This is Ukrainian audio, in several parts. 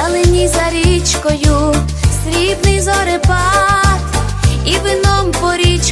зеленій за річкою, срібний зорепад і вином по річ.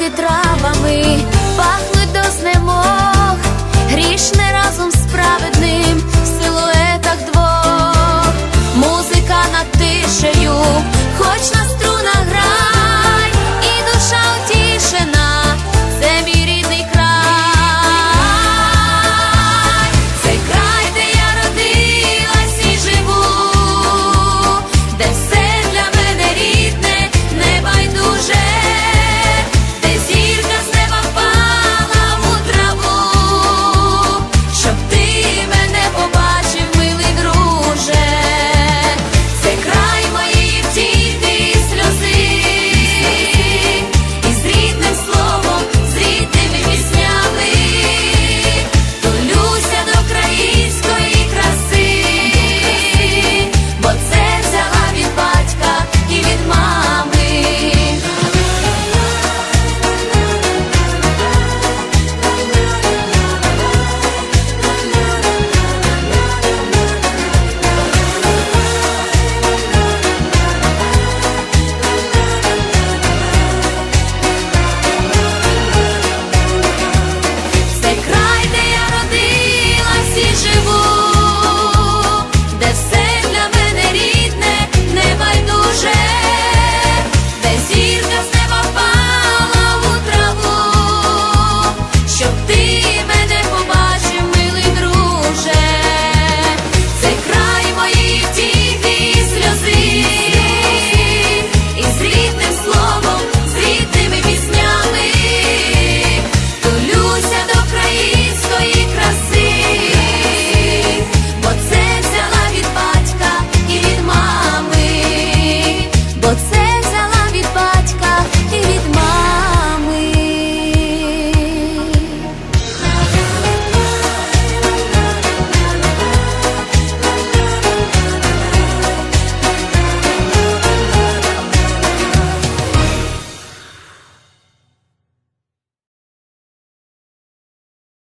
руки травами, пахнуть до знемог, грішне разом з праведним силует.